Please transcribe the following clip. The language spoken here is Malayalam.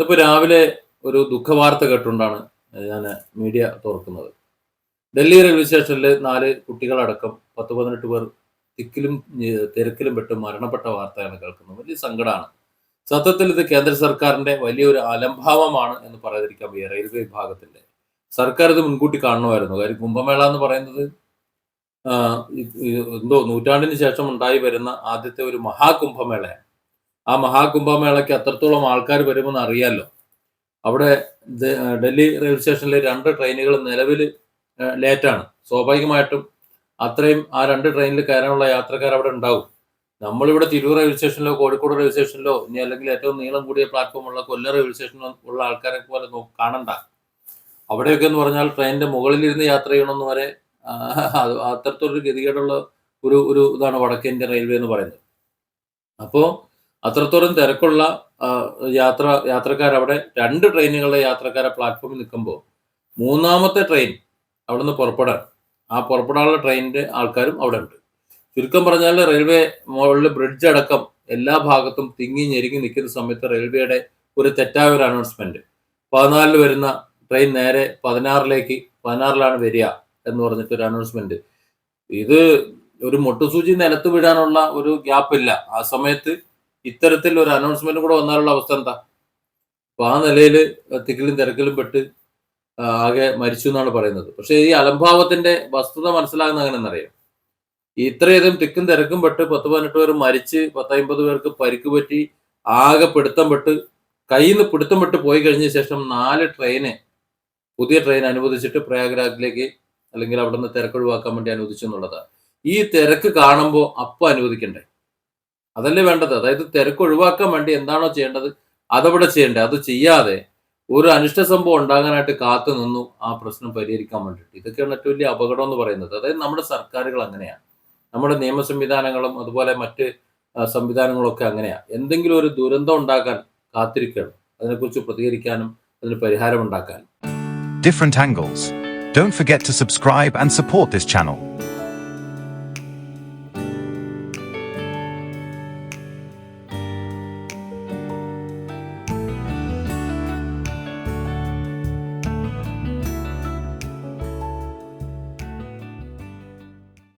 ഇന്നിപ്പോ രാവിലെ ഒരു ദുഃഖവാർത്ത കേട്ടുകൊണ്ടാണ് ഞാൻ മീഡിയ തുറക്കുന്നത്. ഡൽഹി റെയിൽവേ സ്റ്റേഷനിൽ നാല് കുട്ടികളടക്കം പത്ത് പതിനെട്ട് പേർ തിക്കിലും തിരക്കിലും പെട്ട് മരണപ്പെട്ട വാർത്തയാണ് കേൾക്കുന്നത്. വലിയ സങ്കടമാണ് സത്യത്തിൽ ഇത് കേന്ദ്ര സർക്കാരിന്റെ വലിയൊരു അലംഭാവമാണ് എന്ന് പറയാതിരിക്കാൻ വയ്യ റെയിൽവേ വിഭാഗത്തിന്റെ. സർക്കാർ ഇത് മുൻകൂട്ടി കാണണമായിരുന്നു കാര്യം കുംഭമേള എന്ന് പറയുന്നത് എന്തോ നൂറ്റാണ്ടിന് ശേഷം ഉണ്ടായി വരുന്ന ആദ്യത്തെ ഒരു മഹാകുംഭമേളയാണ്. ആ മഹാകുംഭമേളയ്ക്ക് അത്രത്തോളം ആൾക്കാർ വരുമെന്ന് അറിയാമല്ലോ അവിടെ ഡൽഹി റെയിൽവേ സ്റ്റേഷനിലെ രണ്ട് ട്രെയിനുകൾ നിലവിൽ ലേറ്റാണ്. സ്വാഭാവികമായിട്ടും അത്രയും ആ രണ്ട് ട്രെയിനിൽ കയറാനുള്ള യാത്രക്കാർ അവിടെ ഉണ്ടാവും. നമ്മളിവിടെ തിരൂർ റെയിൽവേ സ്റ്റേഷനിലോ കോഴിക്കോട് റെയിൽവേ സ്റ്റേഷനിലോ ഇനി അല്ലെങ്കിൽ ഏറ്റവും നീളം കൂടിയ പ്ലാറ്റ്ഫോം ഉള്ള കൊല്ലം റെയിൽവേ സ്റ്റേഷനിലോ ഉള്ള ആൾക്കാരെ പോലെ കാണണ്ട. അവിടെയൊക്കെ എന്ന് പറഞ്ഞാൽ ട്രെയിനിന്റെ മുകളിലിരുന്ന് യാത്ര ചെയ്യണമെന്ന് വരെ അത്തരത്തിലൊരു ഗതികേടുള്ള ഒരു ഒരു ഇതാണ് വടക്കേന്ത്യ റെയിൽവേ എന്ന് പറയുന്നത്. അപ്പോൾ അത്രത്തോളം തിരക്കുള്ള യാത്ര യാത്രക്കാർ അവിടെ രണ്ട് ട്രെയിനുകളുടെ യാത്രക്കാരെ പ്ലാറ്റ്ഫോമിൽ നിൽക്കുമ്പോൾ മൂന്നാമത്തെ ട്രെയിൻ അവിടെ നിന്ന് പുറപ്പെടാൻ ആ പുറപ്പെടാനുള്ള ട്രെയിനിന്റെ ആൾക്കാരും അവിടെ ഉണ്ട് ചുരുക്കം പറഞ്ഞാൽ റെയിൽവേ മുകളിൽ ബ്രിഡ്ജ് അടക്കം എല്ലാ ഭാഗത്തും തിങ്ങി ഞെരുങ്ങി നിൽക്കുന്ന സമയത്ത് റെയിൽവേയുടെ ഒരു തെറ്റായ ഒരു അനൗൺസ്മെന്റ് പതിനാലിൽ വരുന്ന ട്രെയിൻ നേരെ പതിനാറിലേക്ക് പതിനാറിലാണ് വരിക എന്ന് പറഞ്ഞിട്ട് ഒരു അനൗൺസ്മെന്റ് ഇത് ഒരു മുട്ടുസൂചി നിലത്ത് വിടാനുള്ള ഒരു ഗ്യാപ്പ് ഇല്ല. ആ സമയത്ത് ഇത്തരത്തിൽ ഒരു അനൗൺസ്മെന്റ് കൂടെ വന്നാലുള്ള അവസ്ഥ എന്താ? അപ്പൊ ആ നിലയിൽ തിക്കിലും തിരക്കിലും പെട്ട് ആകെ മരിച്ചു എന്നാണ് പറയുന്നത്. പക്ഷെ ഈ അലംഭാവത്തിന്റെ വസ്തുത മനസ്സിലാകുന്ന അങ്ങനെ എന്നറിയാം ഇത്രയധികം തിക്കും തിരക്കും പെട്ട് പത്ത് പതിനെട്ട് പേർ മരിച്ച് പത്തമ്പത് പേർക്ക് പരിക്ക് പറ്റി ആകെ പിടുത്തം പെട്ട് കയ്യിൽ നിന്ന് പിടുത്തം പെട്ട് പോയി കഴിഞ്ഞ ശേഷം നാല് ട്രെയിന് പുതിയ ട്രെയിൻ അനുവദിച്ചിട്ട് പ്രയാഗ്രാജിലേക്ക് അല്ലെങ്കിൽ അവിടെ നിന്ന് തിരക്ക് ഒഴിവാക്കാൻ വേണ്ടി അനുവദിച്ചു എന്നുള്ളതാണ്. ഈ തിരക്ക് കാണുമ്പോൾ അപ്പം അനുവദിക്കണ്ടേ? അതല്ലേ വേണ്ടത്? അതായത് തിരക്ക് ഒഴിവാക്കാൻ വേണ്ടി എന്താണോ ചെയ്യേണ്ടത് അതവിടെ ചെയ്യേണ്ടത് അത് ചെയ്യാതെ ഒരു അനിഷ്ട സംഭവം ഉണ്ടാകാനായിട്ട് കാത്തു നിന്നു ആ പ്രശ്നം പരിഹരിക്കാൻ വേണ്ടിയിട്ട്. ഇതൊക്കെയാണ് ഏറ്റവും വലിയ അപകടം എന്ന് പറയുന്നത്. അതായത് നമ്മുടെ സർക്കാരുകൾ അങ്ങനെയാണ്. നമ്മുടെ നിയമ സംവിധാനങ്ങളും അതുപോലെ മറ്റ് സംവിധാനങ്ങളൊക്കെ അങ്ങനെയാണ്. എന്തെങ്കിലും ഒരു ദുരന്തം ഉണ്ടാക്കാൻ കാത്തിരിക്കണം. അതിനെക്കുറിച്ച് പ്രതികരിക്കാനും അതിന് പരിഹാരം ഉണ്ടാക്കാനും. Different angles. Don't forget to subscribe and support this channel.